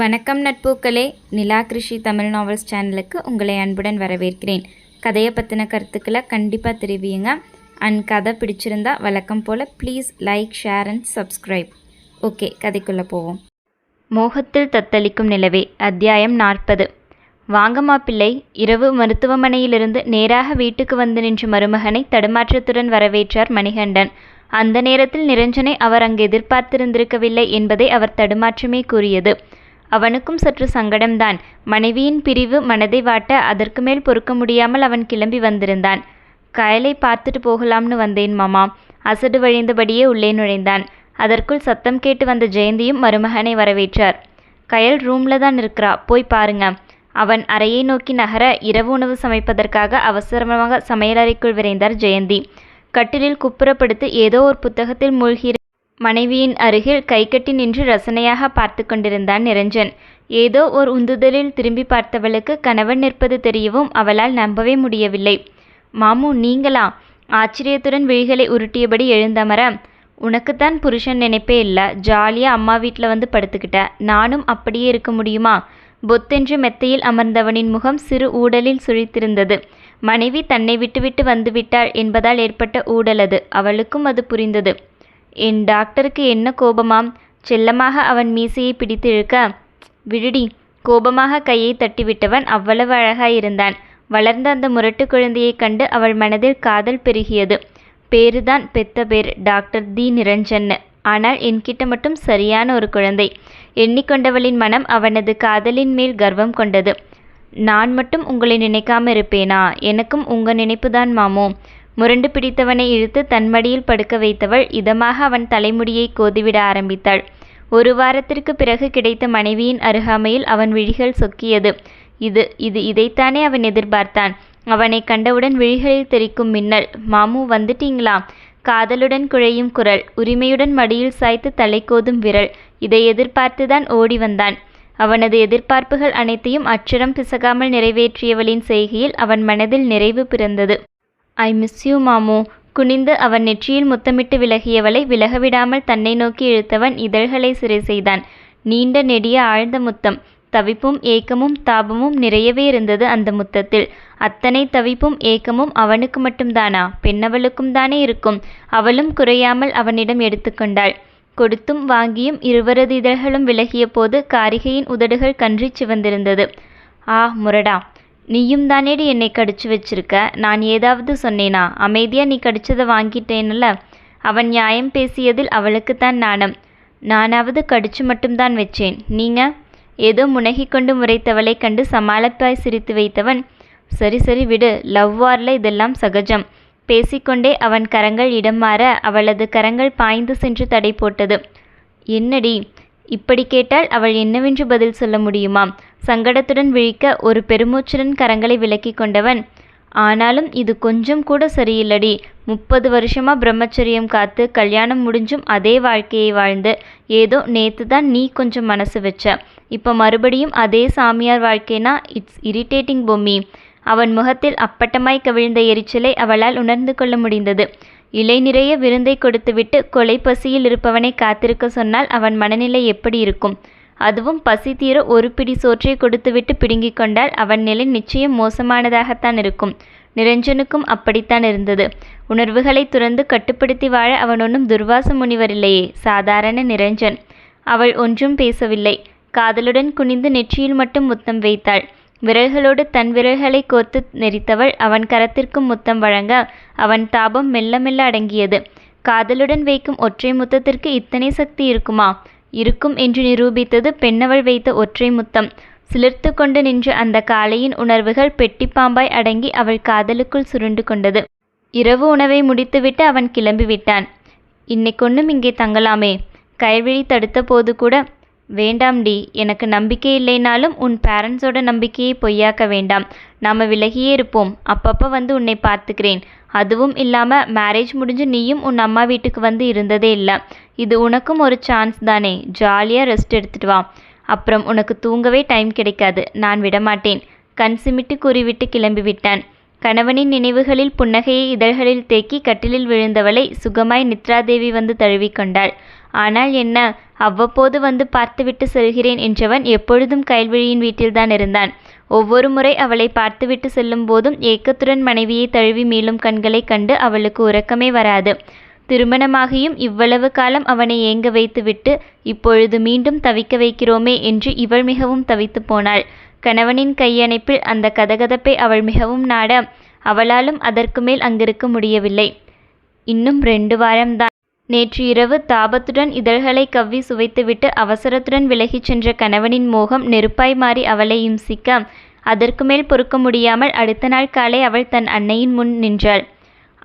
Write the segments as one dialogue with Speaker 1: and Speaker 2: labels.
Speaker 1: வணக்கம் நட்பூக்களே. நிலா கிருஷி தமிழ் நாவல்ஸ் சேனலுக்கு உங்களை அன்புடன் வரவேற்கிறேன். கதையை பற்றின கருத்துக்களை கண்டிப்பாக தெரிவியுங்க. அண்ட் கதை பிடிச்சிருந்தா வழக்கம் போல் please like share and subscribe okay கதைக்குள்ளே போவோம். மோகத்தில் தத்தளிக்கும் நிலவே அத்தியாயம் நாற்பது. வாங்கம்மா பிள்ளை இரவு மருத்துவமனையிலிருந்து நேராக வீட்டுக்கு வந்து நின்ற மருமகனை தடுமாற்றத்துடன் வரவேற்றார் மணிகண்டன். அந்த நேரத்தில் நிரஞ்சனை அவர் அங்கு எதிர்பார்த்திருந்திருக்கவில்லை என்பதை அவர் தடுமாற்றமே கூறியது. அவனுக்கும் சற்று சங்கடம்தான். மனைவியின் பிரிவு மனதை வாட்ட அதற்கு மேல் பொறுக்க முடியாமல் அவன் கிளம்பி வந்திருந்தான். கயலை பார்த்துட்டு போகலாம்னு வந்தேன் மாமா. அசடு வழிந்தபடியே உள்ளே நுழைந்தான். அதற்குள் சத்தம் கேட்டு வந்த ஜெயந்தியும் மருமகனை வரவேற்றார். கயல் ரூம்ல தான் இருக்கிறா போய் பாருங்க. அவன் அறையை நோக்கி நகர இரவு உணவு சமைப்பதற்காக அவசரமாக சமையலறைக்குள் விரைந்தார் ஜெயந்தி. கட்டிலில் குப்புறப்படுத்து ஏதோ ஒரு புத்தகத்தில் மூழ்கிற மனைவியின் அருகில் கைகட்டி நின்று ரசனையாக பார்த்து கொண்டிருந்தான் நிரஞ்சன். ஏதோ ஒரு உந்துதலில் திரும்பி பார்த்தவளுக்கு கணவன் நிற்பது தெரியவும் அவளால் நம்பவே முடியவில்லை. மாமு நீங்களா? ஆச்சரியத்துடன் விழிகளை உருட்டியபடி எழுந்தமர உனக்குத்தான் புருஷன் நினைப்பே இல்லை. ஜாலியாக அம்மா வீட்டில் வந்து படுத்துக்கிட்ட. நானும் அப்படியே இருக்க முடியுமா? பொத்தென்று மெத்தையில் அமர்ந்தவனின் முகம் சிறு ஊடலில் சுழித்திருந்தது. மனைவி தன்னை விட்டுவிட்டு வந்துவிட்டாள் என்பதால் ஏற்பட்ட ஊடல் அது. அவளுக்கும் அது புரிந்தது. என் டாக்டருக்கு என்ன கோபமாம்? செல்லமாக அவன் மீசையை பிடித்து இழுக்க விடுடி கோபமாக கையை தட்டிவிட்டவன் அவ்வளவு அழகாயிருந்தான். வளர்ந்த அந்த முரட்டு குழந்தையைக் கண்டு அவள் மனதில் காதல் பெருகியது. பேருதான் பெத்த பேர் டாக்டர் தி. நிரஞ்சன்னு ஆனால் என்கிட்ட மட்டும் சரியான ஒரு குழந்தை. எண்ணிக்கொண்டவளின் மனம் அவனது காதலின் மேல் கர்வம் கொண்டது. நான் மட்டும் உங்களை நினைக்காம இருப்பேனா? எனக்கும் உங்க நினைப்புதான் மாமோ? முரண்டு பிடித்தவனை இழுத்து தன் மடியில் படுக்க வைத்தவள் இதமாக அவன் தலைமுடியை கோதிவிட ஆரம்பித்தாள். ஒரு வாரத்திற்கு பிறகு கிடைத்த மனைவியின் அருகாமையில் அவன் விழிகள் சொக்கியது. இது இது இதைத்தானே அவன் எதிர்பார்த்தான். அவனை கண்டவுடன் விழிகளில் தெரிக்கும் மின்னல் மாமு வந்துட்டீங்களா? காதலுடன் குழையும் குரல் உரிமையுடன் மடியில் சாய்த்து தலை கோதும் விரல் இதை எதிர்பார்த்துதான் ஓடி வந்தான். அவனது எதிர்பார்ப்புகள் அனைத்தையும் அச்சரம் பிசகாமல் நிறைவேற்றியவளின் செய்கையில் அவன் மனதில் நிறைவு பிறந்தது. ஐ மிஸ் யூ மாமு. குனிந்து அவன் நெற்றியில் முத்தமிட்டு விலகியவளை விலகவிடாமல் தன்னை நோக்கி இழுத்தவன் இதழ்களை சிறை செய்தான். நீண்ட நெடிய ஆழ்ந்த முத்தம். தவிப்பும் ஏக்கமும் தாபமும் நிறையவே இருந்தது அந்த முத்தத்தில். அத்தனை தவிப்பும் ஏக்கமும் அவனுக்கு மட்டும்தானா? பெண்ணவளுக்கும் தானே இருக்கும். அவளும் குறையாமல் அவனிடம் எடுத்துக்கொண்டாள் கொடுத்தும் வாங்கியும் இருவரது இதழ்களும் விலகிய போது காரிகையின் உதடுகள் கன்றி சிவந்திருந்தது. ஆ முரடா. நீயும் தானேடி என்னை கடிச்சு வச்சிருக்க? நான் ஏதாவது சொன்னேனா? அமைதியாக நீ கடிச்சதை வாங்கிட்டேன்ல. அவன் நியாயம் பேசியதில் அவளுக்குத்தான் நாணம். நானாவது கடிச்சு மட்டும்தான் வச்சேன். நீங்க? ஏதோ முனகிக் கொண்டு முறைத்தவளை கண்டு சமாளப்பாய் சிரித்து வைத்தவன். சரி சரி விடு. லவ் வார்ல இதெல்லாம் சகஜம். பேசிக்கொண்டே அவன் கரங்கள் இடம் மாற அவளது கரங்கள் பாய்ந்து சென்று தடை போட்டது. என்னடி? இப்படி கேட்டால் அவள் என்னவென்று பதில் சொல்ல முடியுமா? சங்கடத்துடன் விழிக்க ஒரு பெருமூச்சுடன் கரங்களை விலக்கி கொண்டவன். ஆனாலும் இது கொஞ்சம் கூட சரியில்லடி. முப்பது வருஷமா பிரம்மச்சரியம் காத்து கல்யாணம் முடிஞ்சும் அதே வாழ்க்கையை வாழ்ந்து ஏதோ நேத்து தான் நீ கொஞ்சம் மனசு வச்ச. இப்போ மறுபடியும் அதே சாமியார் வாழ்க்கைனா இட்ஸ் இரிட்டேட்டிங் பொம்மி. அவன் முகத்தில் அப்பட்டமாய் கவிழ்ந்த எரிச்சலை அவளால் உணர்ந்து கொள்ள முடிந்தது. இலை நிறைய விருந்தை கொடுத்துவிட்டு கொலை பசியில் இருப்பவனை காத்திருக்க சொன்னால் அவன் மனநிலை எப்படி இருக்கும்? அதுவும் பசி தீர ஒரு பிடி சோற்றை கொடுத்துவிட்டு பிடுங்கிக் கொண்டால் அவன் நிலை நிச்சயம் மோசமானதாகத்தான் இருக்கும். நிரஞ்சனுக்கும் அப்படித்தான் இருந்தது. உணர்வுகளை துறந்து கட்டுப்படுத்தி வாழ அவன் ஒன்றும் துர்வாச முனிவரில்லையே சாதாரண நிரஞ்சன். அவள் ஒன்றும் பேசவில்லை. காதலுடன் குனிந்து நெற்றியில் மட்டும் முத்தம் வைத்தாள். விரல்களோடு தன் விரல்களை கோர்த்து நெரித்தவள் அவன் கரத்திற்கும் முத்தம் வழங்க அவன் தாபம் மெல்ல மெல்ல அடங்கியது. காதலுடன் வைக்கும் ஒற்றை முத்தத்திற்கு இத்தனை சக்தி இருக்குமா? இருக்கும் என்று நிரூபித்தது பெண்ணவள் வைத்த ஒற்றை முத்தம். சிலிர்த்து கொண்டு நின்ற அந்த காளையின் உணர்வுகள் பெட்டி பாம்பாய் அடங்கி அவள் காதலுக்குள் சுருண்டு கொண்டது. இரவு உணவை முடித்துவிட்டு அவன் கிளம்பிவிட்டான். இன்னைக்கொன்னும் இங்கே தங்கலாமே. கைவிழி தடுத்த போது கூட வேண்டாம்டி எனக்கு நம்பிக்கை இல்லைனாலும் உன் பேரண்ட்ஸோட நம்பிக்கையை பொய்யாக்க வேண்டாம். நாம் விலகியே இருப்போம். அப்பப்போ வந்து உன்னை பார்த்துக்கிறேன். அதுவும் இல்லாமல் மேரேஜ் முடிஞ்சு நீயும் உன் அம்மா வீட்டுக்கு வந்து இருந்ததே இல்லை. இது உனக்கும் ஒரு சான்ஸ் தானே. ஜாலியாக ரெஸ்ட் எடுத்துட்டு வா. அப்புறம் உனக்கு தூங்கவே டைம் கிடைக்காது. நான் விடமாட்டேன். கண் சிமிட்டு கூறிவிட்டு கிளம்பி விட்டான். கணவனின் நினைவுகளில் புன்னகையை இதழ்களில் தேக்கி கட்டிலில் விழுந்தவளை சுகமாய் நித்ராதேவி வந்து தழுவிக்கொண்டாள் ஆனால் என்ன? அவ்வப்போது வந்து பார்த்துவிட்டு செல்கிறேன் என்றவன் எப்பொழுதும் கயல்விழியின் வீட்டில்தான் இருந்தான். ஒவ்வொரு முறை அவளை பார்த்துவிட்டு செல்லும் போதும் ஏக்கத்துடன் மனைவியை தழுவி மீளும் கண்களைக் கண்டு அவளுக்கு உறக்கமே வராது. திருமணமாகியும் இவ்வளவு காலம் அவனை ஏங்க வைத்துவிட்டு இப்பொழுது மீண்டும் தவிக்க வைக்கிறோமே என்று இவள் மிகவும் தவித்து போனாள். கணவனின் கையணைப்பில் அந்த கதகதப்பை அவள் மிகவும் நாட அவளாலும் அதற்கு மேல் அங்கிருக்க முடியவில்லை. இன்னும் ரெண்டு வாரம்தான். நேற்று இரவு தாபத்துடன் இதழ்களை கவ்வி சுவைத்துவிட்டு அவசரத்துடன் விலகிச் சென்ற கணவனின் மோகம் நெருப்பாய் மாறி அவளை இம்சிக்க அதற்கு மேல் பொறுக்க முடியாமல் அடுத்த நாள் காலை அவள் தன் அன்னையின் முன் நின்றாள்.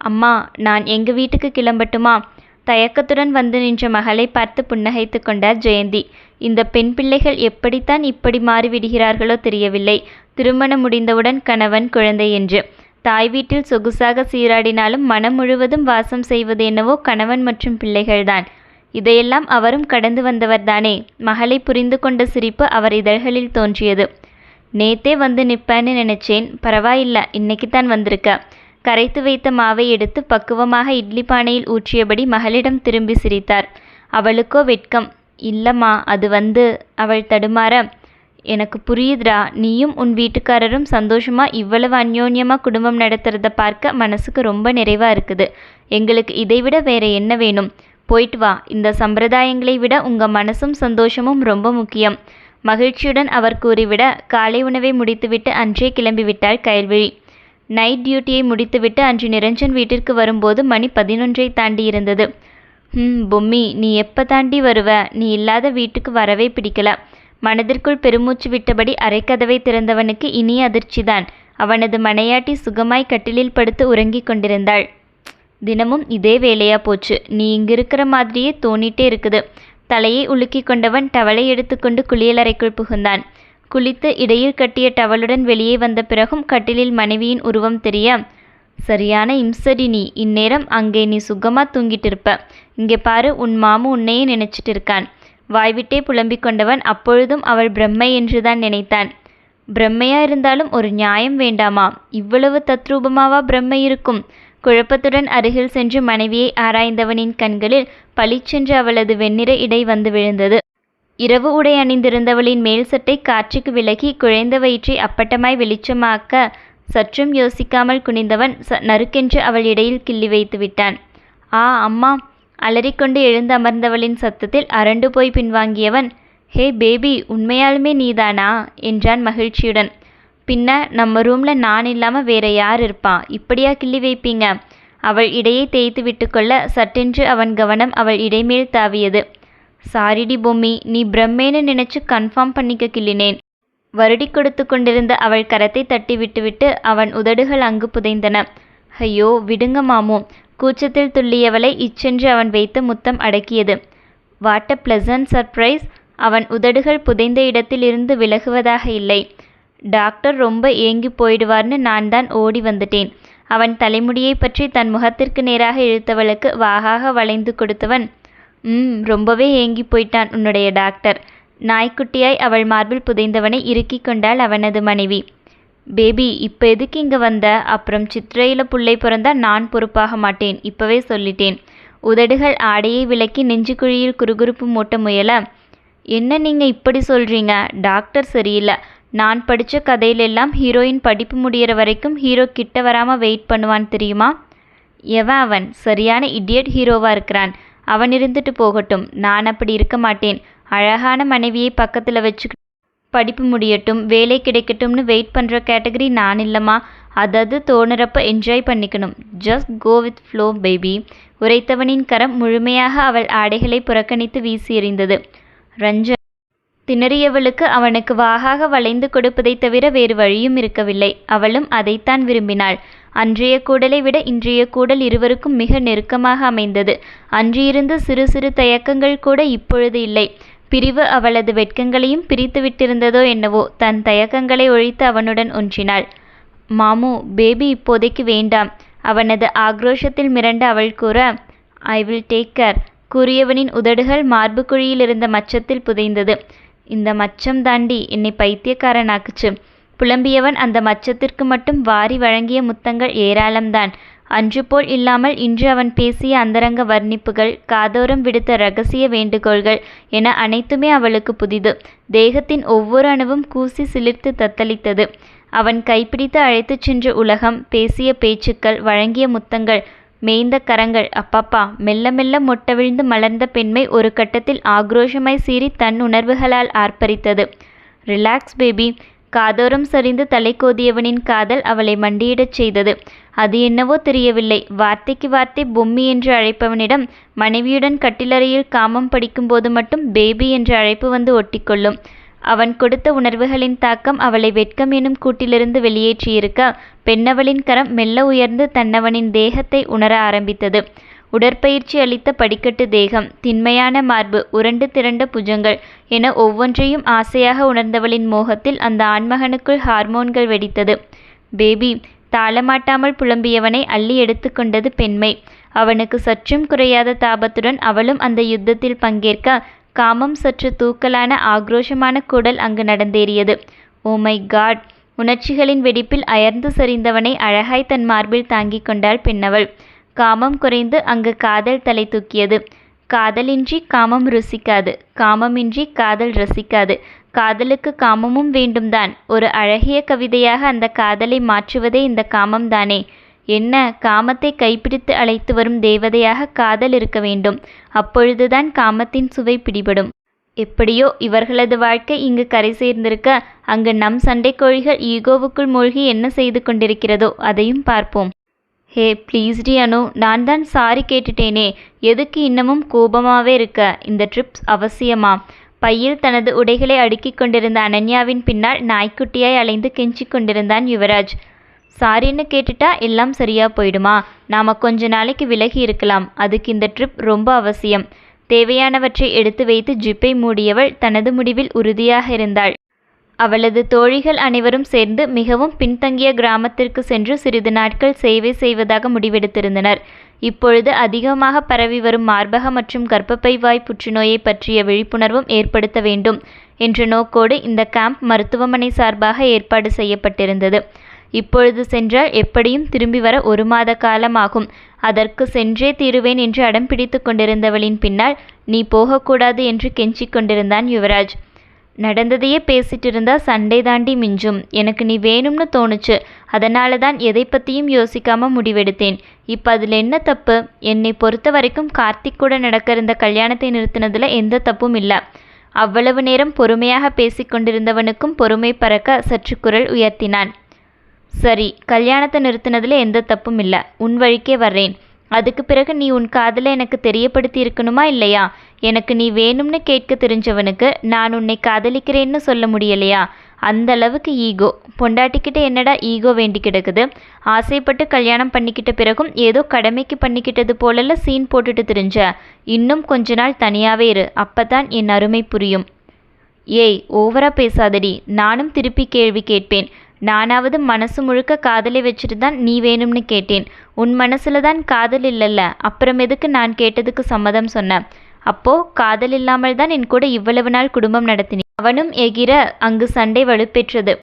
Speaker 1: அம்மா நான் எங்க வீட்டுக்கு கிளம்பட்டுமா தயக்கத்துடன் வந்து நின்ற மகளை பார்த்து புன்னகைத்து கொண்டார் ஜெயந்தி. இந்த பெண் பிள்ளைகள் எப்படித்தான் இப்படி மாறிவிடுகிறார்களோ தெரியவில்லை. திருமணம் முடிந்தவுடன் கணவன் குழந்தை என்று. தாய் வீட்டில் சொகுசாக சீராடினாலும் மனம் முழுவதும் வாசம் செய்வது என்னவோ கணவன் மற்றும் பிள்ளைகள்தான். இதையெல்லாம் அவரும் கடந்து வந்தவர்தானே. மகளை புரிந்து கொண்ட சிரிப்பு அவர் இதழ்களில் தோன்றியது. நேத்தே வந்து நிற்பேன்னு நினைச்சேன். பரவாயில்ல இன்னைக்குத்தான் வந்திருக்க. கரைத்து வைத்த மாவை எடுத்து பக்குவமாக இட்லி பானையில் ஊற்றியபடி மகளிடம் திரும்பி சிரித்தார். அவளுக்கோ வெட்கம். இல்லம்மா அது வந்து அவள் தடுமாற. எனக்கு புரியுதுடா. நீயும் உன் வீட்டுக்காரரும் சந்தோஷமாக இவ்வளவு அந்யோன்யமாக குடும்பம் நடத்துகிறத பார்க்க மனசுக்கு ரொம்ப நிறைவாக இருக்குது. எங்களுக்கு இதைவிட வேற என்ன வேணும்? போயிட்டு வா. இந்த சம்பிரதாயங்களை விட உங்கள் மனசும் சந்தோஷமும் ரொம்ப முக்கியம். மகிழ்ச்சியுடன் அவர் கூறிவிட காலை உணவை முடித்துவிட்டு அன்றே கிளம்பிவிட்டாள் கயல்விழி. நைட் டியூட்டியை முடித்துவிட்டு அன்று நிரஞ்சன் வீட்டிற்கு வரும்போது மணி பதினொன்றை தாண்டி இருந்தது. ம் பொம்மி நீ எப்போ தாண்டி வருவ? நீ இல்லாத வீட்டுக்கு வரவே பிடிக்கல. மனதிற்குள் பெருமூச்சு விட்டபடி அரைக்கதவை திறந்தவனுக்கு இனிய அதிர்ச்சிதான். அவனது மனையாட்டி சுகமாய் கட்டிலில் படுத்து உறங்கிக் கொண்டிருந்தாள். தினமும் இதே வேலையா போச்சு. நீ இங்கிருக்கிற மாதிரியே தோணிட்டே இருக்குது. தலையை உலுக்கி கொண்டவன் டவலை எடுத்துக்கொண்டு குளியலறைக்குள் புகுந்தான். குளித்து இடையில் கட்டிய டவலுடன் வெளியே வந்த பிறகும் கட்டிலில் மனைவியின் உருவம் தெரிய சரியான இம்சடி நீ. இந்நேரம் அங்கே நீ சுகமாக தூங்கிட்டு இருப்ப இங்கே பாரு உன் மாமு உன்னையே நினைச்சிட்டு இருக்கான் வாய்விட்டே புலம்பிக் கொண்டவன் அப்பொழுதும் அவள் பிரம்மை என்றுதான் நினைத்தான். பிரம்மையா இருந்தாலும் ஒரு நியாயம் வேண்டாமா? இவ்வளவு தத்ரூபமாவா பிரம்மை இருக்கும்? குழப்பத்துடன் அருகில் சென்று மனைவியை ஆராய்ந்தவனின் கண்களில் பளிச்சென்று அவளது வெண்ணிற இடை வந்து விழுந்தது. இரவு உடை அணிந்திருந்தவளின் மேல் சட்டை காற்றுக்கு விலகி குழைந்த வயிற்றை அப்பட்டமாய் வெளிச்சமாக்க சற்றும் யோசிக்காமல் குனிந்தவன் ச நறுக்கென்று அவள் இடையில் கிள்ளி வைத்து விட்டான். ஆ அம்மா அலறிக்கொண்டு எழுந்து அமர்ந்தவளின் சத்தத்தில் அரண்டு போய் பின்வாங்கியவன் ஹே பேபி உண்மையாலுமே நீதானா? என்றான் மகிழ்ச்சியுடன். பின்ன நம்ம ரூம்ல நான் இல்லாம வேற யார் இருப்பா? இப்படியா கிள்ளி வைப்பீங்க? அவள் இடையை தேய்த்து விட்டுக்கொள்ள சட்டென்று அவன் கவனம் அவள் இடைமேல் தாவியது. சாரிடி பொம்மி நீ பிரம்மேன்னு நினைச்சு கன்ஃபார்ம் பண்ணிக்க கிள்ளினேன். வருடி கொடுத்து கொண்டிருந்த அவள் கரத்தை தட்டி விட்டுவிட்டு அவன் உதடுகள் அங்கு புதைந்தன. ஐயோ விடுங்க மாமோ. கூச்சத்தில் துள்ளியவளை இச்சென்று அவன் வைத்து முத்தம் அடக்கியது. வாட் அ பிளசன்ட் சர்ப்ரைஸ் அவன் உதடுகள் புதைந்த இடத்திலிருந்து விலகுவதாக இல்லை. டாக்டர் ரொம்ப ஏங்கி போயிடுவார்னு நான் தான் ஓடி வந்துட்டேன். அவன் தலைமுடியை பற்றி தன் முகத்திற்கு நேராக இழுத்தவளுக்கு வாகாக வளைந்து கொடுத்தவன் ம் ரொம்பவே ஏங்கி போயிட்டான் உன்னுடைய டாக்டர் நாய்க்குட்டியாய் அவள் மார்பில் புதைந்தவனை இறுக்கிக் கொண்டாள் அவனது மனைவி. பேபி இப்போ எதுக்கு இங்கே வந்த? அப்புறம் சித்திரையில் புள்ளை பிறந்தா நான் பொறுப்பாக மாட்டேன். இப்போவே சொல்லிட்டேன். உதடுகள் ஆடையை விலக்கி நெஞ்சுக்குழியில் குறுகுறுப்பு மூட்ட முயல என்ன நீங்கள் இப்படி சொல்கிறீங்க டாக்டர் சரியில்லை. நான் படித்த கதையிலெல்லாம் ஹீரோயின் படிப்பு முடியிற வரைக்கும் ஹீரோ கிட்ட வராமல் வெயிட் பண்ணுவான் தெரியுமா? எவன் அவன்? சரியான இடியட் ஹீரோவாக இருக்கிறான். அவன் இருந்துட்டு போகட்டும். நான் அப்படி இருக்க மாட்டேன். அழகான மனைவியை பக்கத்தில் வச்சுக்கிட்டு படிப்பு முடியட்டும் வேலை கிடைக்கட்டும்னு வெயிட் பண்ணுற கேட்டகரி நான் இல்லைம்மா. அதது தோணுறப்ப என்ஜாய் பண்ணிக்கணும். Just go with flow baby உரைத்தவனின் கரம் முழுமையாக அவள் ஆடைகளை புறக்கணித்து வீசி எறிந்தது. ரஞ்சன் திணறியவளுக்கு அவனுக்கு வாகாக வளைந்து கொடுப்பதைத் தவிர வேறு வழியும் இருக்கவில்லை. அவளும் அதைத்தான் விரும்பினாள். அன்றைய கூடலை விட இன்றைய கூடல் இருவருக்கும் மிக நெருக்கமாக அமைந்தது. அன்றிருந்த சிறு சிறு தயக்கங்கள் கூட இப்பொழுது இல்லை. பிரிவு அவளது வெட்கங்களையும் பிரித்து விட்டிருந்ததோ என்னவோ தன் தயக்கங்களை ஒழித்து அவனுடன் ஒன்றினாள். மாமு பேபி இப்போதைக்கு வேண்டாம். அவனது ஆக்ரோஷத்தில் மிரண்ட அவள் கூற ஐ வில் டேக் கேர் கூறியவனின் உதடுகள் மார்பு குழியில் இருந்த மச்சத்தில் புதைந்தது. இந்த மச்சம் தாண்டி என்னை பைத்தியக்காரனாக்குச்சு. புலம்பியவன் அந்த மச்சத்திற்கு மட்டும் வாரி வழங்கிய முத்தங்கள் ஏராளம்தான். அன்று போல் இல்லாமல் இன்று அவன் பேசிய அந்தரங்க வர்ணிப்புகள் காதோரம் விடுத்த ரகசிய வேண்டுகோள்கள் என அனைத்துமே அவளுக்கு புதிது. தேகத்தின் ஒவ்வொரு அணுவும் கூசி சிலிர்த்து தத்தளித்தது. அவன் கைப்பிடித்து அழைத்துச் சென்ற உலகம் பேசிய பேச்சுக்கள் வழங்கிய முத்தங்கள் மேய்ந்த கரங்கள் அப்பப்பா மெல்ல மெல்ல மொட்டவிழ்ந்து மலர்ந்த பெண்மை ஒரு கட்டத்தில் ஆக்ரோஷமாய் சீறி தன் உணர்வுகளால் ஆர்ப்பரித்தது. ரிலாக்ஸ் பேபி காதோரம் சரிந்து தலை கோதியவனின் காதல் அவளை மண்டியிடச் செய்தது. அது என்னவோ தெரியவில்லை. வார்த்தைக்கு வார்த்தை பொம்மி என்று அழைப்பவனிடம் மனைவியுடன் கட்டிலறையில் காமம் படிக்கும்போது மட்டும் பேபி என்ற அழைப்பு வந்து ஒட்டிக்கொள்ளும். அவன் கொடுத்த உணர்வுகளின் தாக்கம் அவளை வெட்கம் எனும் கூட்டிலிருந்து வெளியேற்றியிருக்க பெண்ணவளின் கரம் மெல்ல உயர்ந்து தன்னவனின் தேகத்தை உணர ஆரம்பித்தது. உடற்பயிற்சி அளித்த படிக்கட்டு தேகம் திண்மையான மார்பு உரண்டு திரண்ட புஜங்கள் என ஒவ்வொன்றையும் ஆசையாக உணர்ந்தவளின் மோகத்தில் அந்த ஆண்மகனுக்குள் ஹார்மோன்கள் வெடித்தது. பேபி தாளமாட்டாமல் புலம்பியவனை அள்ளி எடுத்துக்கொண்டது பெண்மை. அவனுக்கு சற்றும் குறையாத தாபத்துடன் அவளும் அந்த யுத்தத்தில் பங்கேற்க காமம் சற்று தூக்கலான ஆக்ரோஷமான கூடல் அங்கு நடந்தேறியது. Oh my God! உணர்ச்சிகளின் வெடிப்பில் அயர்ந்து சரிந்தவனை அழகாய் தன் மார்பில் தாங்கிக் கொண்டாள் பெண்ணவள். காமம் குறைந்து அங்கு காதல் தலை தூக்கியது. காதலின்றி காமம் ருசிக்காது. காமமின்றி காதல் ரசிக்காது. காதலுக்கு காமமும் வேண்டும்தான். ஒரு அழகிய கவிதையாக அந்த காதலை மாற்றுவதே இந்த காமம்தானே. என்ன? காமத்தை கைப்பிடித்து அழைத்து வரும் தேவதையாக காதல் இருக்க வேண்டும். அப்பொழுதுதான் காமத்தின் சுவை பிடிபடும். எப்படியோ இவர்களது வாழ்க்கை இங்கு கரை சேர்ந்திருக்க அங்கு நம் சண்டைக்கோழிகள் ஈகோவுக்குள் மூழ்கி என்ன செய்து கொண்டிருக்கிறதோ அதையும் பார்ப்போம். ஹே ப்ளீஸ் டி அனு. நான் தான் சாரி கேட்டுட்டேனே. எதுக்கு இன்னமும் கோபமாகவே இருக்க? இந்த ட்ரிப்ஸ் அவசியமா? பையில் தனது உடைகளை அடுக்கிக் கொண்டிருந்த அனன்யாவின் பின்னால் நாய்க்குட்டியாய் அலைந்து கெஞ்சிக் கொண்டிருந்தான் யுவராஜ். சாரின்னு கேட்டுட்டா எல்லாம் சரியா போயிடுமா? நாம கொஞ்ச நாளைக்கு விலகி இருக்கலாம். அதுக்கு இந்த ட்ரிப் ரொம்ப அவசியம். தேவையானவற்றை எடுத்து வைத்து ஜிப்பை மூடியவள் தனது முடிவில் உறுதியாக இருந்தாள். அவளது தோழிகள் அனைவரும் சேர்ந்து மிகவும் பின்தங்கிய கிராமத்திற்கு சென்று சிறிது நாட்கள் சேவை செய்வதாக முடிவெடுத்திருந்தனர். இப்பொழுது அதிகமாக பரவி வரும் மார்பக மற்றும் கர்ப்பப்பை வாய் புற்றுநோயை பற்றிய விழிப்புணர்வும் ஏற்படுத்த வேண்டும் என்ற நோக்கோடு இந்த கேம்ப் மருத்துவமனை சார்பாக ஏற்பாடு செய்யப்பட்டிருந்தது. இப்பொழுது சென்றால் எப்படியும் திரும்பி வர ஒரு மாத காலம் ஆகும் அதற்கு சென்றே தீருவேன் என்று அடம் பிடித்து கொண்டிருந்தவளின் பின்னால் நீ போகக்கூடாது என்று கெஞ்சிக் கொண்டிருந்தான் யுவராஜ். நடந்ததையே பேசிட்டு இருந்தா சண்டை தாண்டி மிஞ்சும். எனக்கு நீ வேணும்னு தோணுச்சு. அதனால தான் எதை பற்றியும் யோசிக்காம முடிவெடுத்தேன். இப்போ அதில் என்ன தப்பு? என்னை பொறுத்த வரைக்கும் கார்த்திக் கூட நடக்க இருந்த கல்யாணத்தை நிறுத்தினதில் எந்த தப்பும் இல்லை. அவ்வளவு நேரம் பொறுமையாக பேசிக்கொண்டிருந்தவனுக்கும் பொறுமை பறக்க சற்று குரல் உயர்த்தினான். சரி கல்யாணத்தை நிறுத்தினதில் எந்த தப்பும் இல்லை. உன் வழிக்கே வர்றேன். அதுக்கு பிறகு நீ உன் காதலை எனக்கு தெரியப்படுத்தி இருக்கணுமா இல்லையா? எனக்கு நீ வேணும்னு கேட்க தெரிஞ்சவனுக்கு நான் உன்னை காதலிக்கிறேன்னு சொல்ல முடியலையா? அந்த அளவுக்கு ஈகோ. பொண்டாட்டிக்கிட்ட என்னடா ஈகோ வேண்டி கிடக்குது? ஆசைப்பட்டு கல்யாணம் பண்ணிக்கிட்ட பிறகும் ஏதோ கடமைக்கு பண்ணிக்கிட்டது போலல சீன் போட்டுட்டு தெரிஞ்ச? இன்னும் கொஞ்ச நாள் தனியாவே இரு. அப்பதான் என் அருமை புரியும். ஏய் ஓவரா பேசாதடி. நானும் திருப்பி கேள்வி கேட்பேன். நானாவது மனசு முழுக்க காதலை வச்சுட்டு தான் நீ வேணும்னு கேட்டேன். உன் மனசில் தான் காதல் இல்லைல்ல. அப்புறம் எதுக்கு நான் கேட்டதுக்கு சம்மதம் சொன்னேன் அப்போ காதல் இல்லாமல் தான் என் கூட இவ்வளவு நாள் குடும்பம் நடத்தினேன் அவனும் எகிர அங்கு சண்டை வலுப்பெற்றது.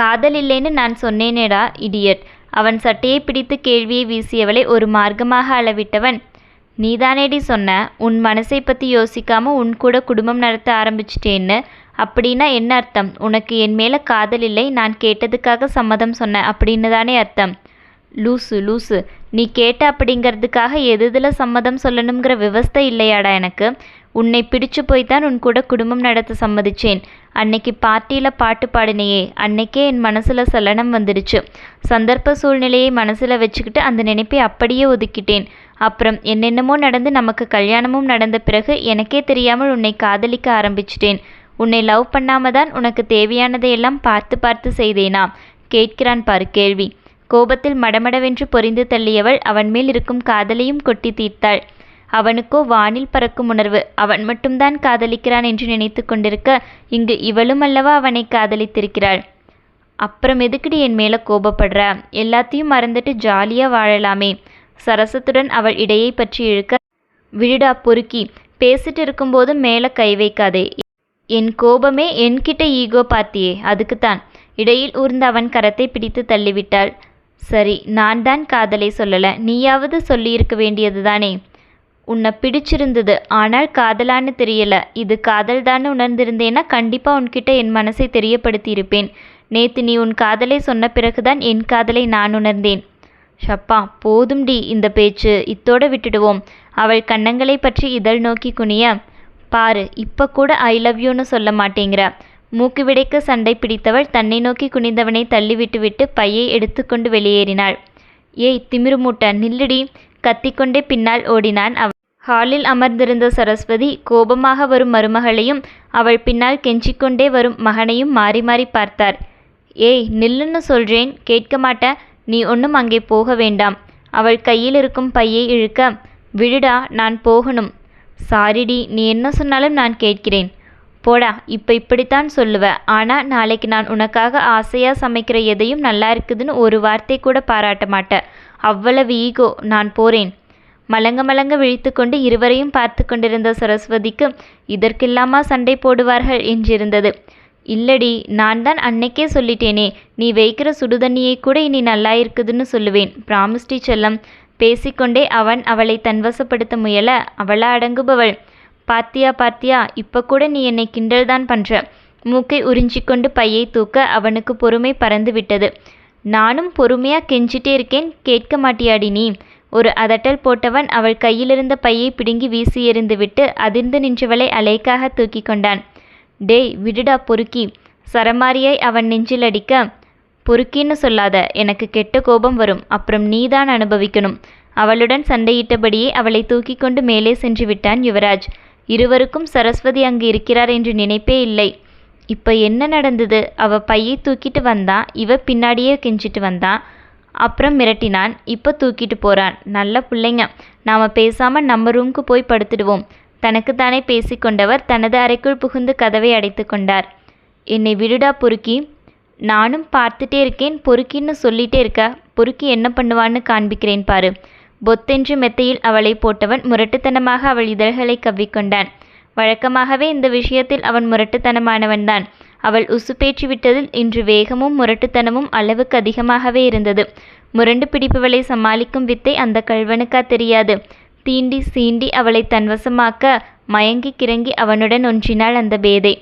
Speaker 1: காதல் இல்லைன்னு நான் சொன்னேனேடா இடியட் அவன் சட்டையை பிடித்து கேள்வியை வீசியவளை ஒரு மார்க்கமாக அளவிட்டவன். நீதானேடி சொன்ன? உன் மனசை பற்றி யோசிக்காமல் உன் கூட குடும்பம் நடத்த ஆரம்பிச்சிட்டேன்னு அப்படின்னா என்ன அர்த்தம்? உனக்கு என் மேலே காதல் இல்லை நான் கேட்டதுக்காக சம்மதம் சொன்னேன் அப்படின்னு தானே அர்த்தம். லூசு லூசு. நீ கேட்ட அப்படிங்கிறதுக்காக எது இதில் சம்மதம் சொல்லணுங்கிற விவஸ்தை இல்லையாடா எனக்கு. உன்னை பிடிச்சு போய் தான் உன் கூட குடும்பம் நடத்த சம்மதிச்சேன். அன்னைக்கு பார்ட்டியில் பாட்டு பாடினையே. அன்னைக்கே என் மனசில் சலனம் வந்துடுச்சு சந்தர்ப்ப சூழ்நிலையை மனசில் வச்சுக்கிட்டு அந்த நினைப்பை அப்படியே ஒதுக்கிட்டேன். அப்புறம் என்னென்னமோ நடந்து நமக்கு கல்யாணமும் நடந்த பிறகு எனக்கே தெரியாமல் உன்னை காதலிக்க ஆரம்பிச்சிட்டேன். உன்னை லவ் பண்ணாம தான் உனக்கு தேவையானதையெல்லாம் பார்த்து பார்த்து செய்தேனா கேட்கிறான் பாரு கேள்வி. கோபத்தில் மடமடவென்று பொறிந்து தள்ளியவள் அவன் மேல் இருக்கும் காதலையும் கொட்டி தீர்த்தாள். அவனுக்கோ வானில் பறக்கும் உணர்வு. அவன் மட்டும்தான் காதலிக்கிறான் என்று நினைத்து கொண்டிருக்க இங்கு இவளும் அல்லவா அவனை காதலித்திருக்கிறாள்? அப்புறம் எதுக்குடி என் மேலே கோபப்படுற? எல்லாத்தையும் மறந்துட்டு ஜாலியாக வாழலாமே. சரசத்துடன் அவள் இடையை பற்றி இழுக்க விடுடா பொறுக்கி. பேசிட்டு இருக்கும்போது மேலே கை வைக்காதே. என் கோபமே என்கிட்ட ஈகோ பார்த்தியே அதுக்குத்தான். இடையில் ஊர்ந்த அவன் கரத்தை பிடித்து தள்ளிவிட்டாள். சரி நான் தான் காதலை சொல்லலை நீயாவது சொல்லியிருக்க வேண்டியது தானே உன்னை பிடிச்சிருந்தது ஆனால் காதலான்னு தெரியல. இது காதல் தான் உணர்ந்திருந்தேன்னா கண்டிப்பாக உன்கிட்ட என் மனசை தெரியப்படுத்தியிருப்பேன். நேத்து நீ உன் காதலை சொன்ன பிறகுதான் என் காதலை நான் உணர்ந்தேன். ஷப்பா போதும்டி இந்த பேச்சு. இத்தோட விட்டுடுவோம். அவள் கன்னங்களை பற்றி இதழ் நோக்கி குனிய பாரு இப்போ கூட ஐ லவ் யூன்னு சொல்ல மாட்டேங்கிற. மூக்குவிடைக்க சண்டை பிடித்தவள் தன்னை நோக்கி குனிந்தவனை தள்ளிவிட்டுவிட்டு பையை எடுத்துக்கொண்டு வெளியேறினாள். ஏய் திமிரு மூட்டை நில்லுடி. கத்திக்கொண்டே பின்னால் ஓடினான் அவன் ஹாலில் அமர்ந்திருந்த சரஸ்வதி கோபமாக வரும் மருமகளையும் அவள் பின்னால் கெஞ்சிக்கொண்டே வரும் மகனையும் மாறி மாறி பார்த்தார். ஏய் நில்லுன்னு சொல்றேன் கேட்க மாட்ட. நீ ஒன்றும் அங்கே போக வேண்டாம். அவள் கையில் இருக்கும் பையை இழுக்க விடுடா நான் போகணும். சாரிடி நீ என்ன சொன்னாலும் நான் கேட்கிறேன். போடா இப்போ இப்படித்தான் சொல்லுவ. ஆனால் நாளைக்கு நான் உனக்காக ஆசையாக சமைக்கிற எதையும் நல்லா இருக்குதுன்னு ஒரு வார்த்தை கூட பாராட்ட மாட்டேன் அவ்வளவு ஈகோ நான் போறேன். மலங்க மலங்க விழித்துக்கொண்டு இருவரையும் பார்த்து கொண்டிருந்த சரஸ்வதிக்கு இதற்கெல்லாமா சண்டை போடுவார்கள்? என்றிருந்தது. இல்லடி நான் தான் அன்னைக்கே சொல்லிட்டேனே நீ வைக்கிற சுடுதண்ணியை கூட இனி நல்லா இருக்குதுன்னு சொல்லுவேன். பிராமிஸ்டி செல்லம். பேசிக்கொண்டே அவன் அவளை தன்வசப்படுத்த முயல அவளா அடங்குபவள். பாத்தியா பாத்தியா இப்போ கூட நீ என்னை கிண்டல் தான் பண்ற. மூக்கை உறிஞ்சிக்கொண்டு பையை தூக்க அவனுக்கு பொறுமை பறந்து விட்டது நானும் பொறுமையா கெஞ்சிட்டே இருக்கேன். கேட்க மாட்டியாடி நீ. ஒரு அதட்டல் போட்டவன் அவள் கையிலிருந்த பையை பிடுங்கி வீசி எறிந்துவிட்டு அதிர்ந்து நின்றவளை அலைக்காக தூக்கி கொண்டான். டேய் விடுடா பொறுக்கி. சரமாரியாய் அவன் நெஞ்சில் அடிக்க. பொறுக்கின்னு சொல்லாத எனக்கு கெட்ட கோபம் வரும் அப்புறம் நீதான் அனுபவிக்கணும். அவளுடன் சண்டையிட்டபடியே அவளை தூக்கி கொண்டு மேலே சென்று விட்டான் யுவராஜ். இருவருக்கும் சரஸ்வதி அங்கு இருக்கிறார் என்று நினைப்பே இல்லை. இப்போ என்ன நடந்தது? அவ பையை தூக்கிட்டு வந்தான் இவ பின்னாடியே கெஞ்சிட்டு வந்தான் அப்புறம் மிரட்டினான் இப்போ தூக்கிட்டு போறான். நல்ல பிள்ளைங்க. நாம பேசாம நம்ம ரூம்க்கு போய் படுத்துடுவோம். தனக்குத்தானே பேசிக்கொண்டவர் தனது அறைக்குள் புகுந்து கதவை அடைத்து கொண்டார் என்னை விடுடா பொறுக்கி. நானும் பார்த்துட்டே இருக்கேன் பொறுக்கின்னு சொல்லிட்டே இருக்க. பொறுக்கி என்ன பண்ணுவான்னு காண்பிக்கிறேன் பாரு. பொத்தென்று மெத்தையில் அவளை போட்டவன் முரட்டுத்தனமாக அவள் இதழ்களை கவ்விக்கொண்டான். வழக்கமாகவே இந்த விஷயத்தில் அவன் முரட்டுத்தனமானவன்தான் அவள் உசுப்பேற்றி விட்டதில் இன்று வேகமும் முரட்டுத்தனமும் அளவுக்கு அதிகமாகவே இருந்தது. முரண்டு பிடிப்பவளை சமாளிக்கும் வித்தை அந்த கல்வனுக்கா தெரியாது. தீண்டி சீண்டி அவளை தன்வசமாக்க மயங்கி கிறங்கி அவனுடன் ஒன்றினாள் அந்த பேதை.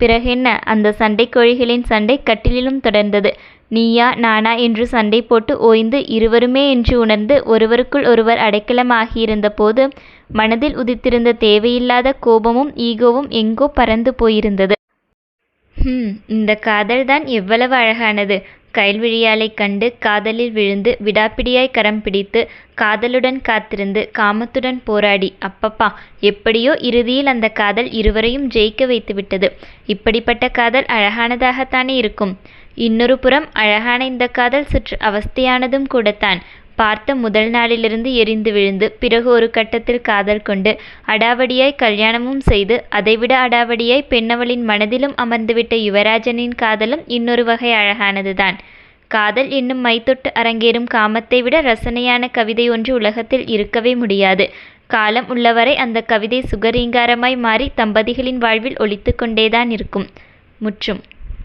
Speaker 1: பிறகென்ன? அந்த சண்டை கோழிகளின் சண்டை கட்டிலிலும் தொடர்ந்தது. நீயா நானா என்று சண்டை போட்டு ஓய்ந்து இருவருமே என்று உணர்ந்து ஒருவருக்குள் ஒருவர் அடைக்கலமாகியிருந்த போது மனதில் உதித்திருந்த தேவையில்லாத கோபமும் ஈகோவும் எங்கோ பறந்து போயிருந்தது. ஹம் இந்த காதல் தான் எவ்வளவு அழகானது. கயல்விழியாலைக் கண்டு காதலில் விழுந்து விடாப்பிடியாய் கரம் பிடித்து காதலுடன் காத்திருந்து காமத்துடன் போராடி அப்பப்பா எப்படியோ இறுதியில் அந்த காதல் இருவரையும் ஜெயிக்க வைத்துவிட்டது. இப்படிப்பட்ட காதல் அழகானதாகத்தானே இருக்கும். இன்னொரு புறம் அழகான இந்த காதல் சற்று அவஸ்தையானதும் கூடத்தான். பார்த்த முதல் நாளிலிருந்து எரிந்து விழுந்து பிறகு ஒரு கட்டத்தில் காதல் கொண்டு அடாவடியாய் கல்யாணமும் செய்து அதைவிட அடாவடியாய் பெண்ணவளின் மனதிலும் அமர்ந்துவிட்ட யுவராஜனின் காதலும் இன்னொரு வகை அழகானதுதான். காதல் என்னும் மைத்தொட்டு அரங்கேறும் காமத்தை விட ரசனையான கவிதை ஒன்று உலகத்தில் இருக்கவே முடியாது. காலம் உள்ளவரை அந்த கவிதை சுகரீங்காரமாய் மாறி தம்பதிகளின் வாழ்வில் ஒழித்து கொண்டேதான் இருக்கும். முற்றும்.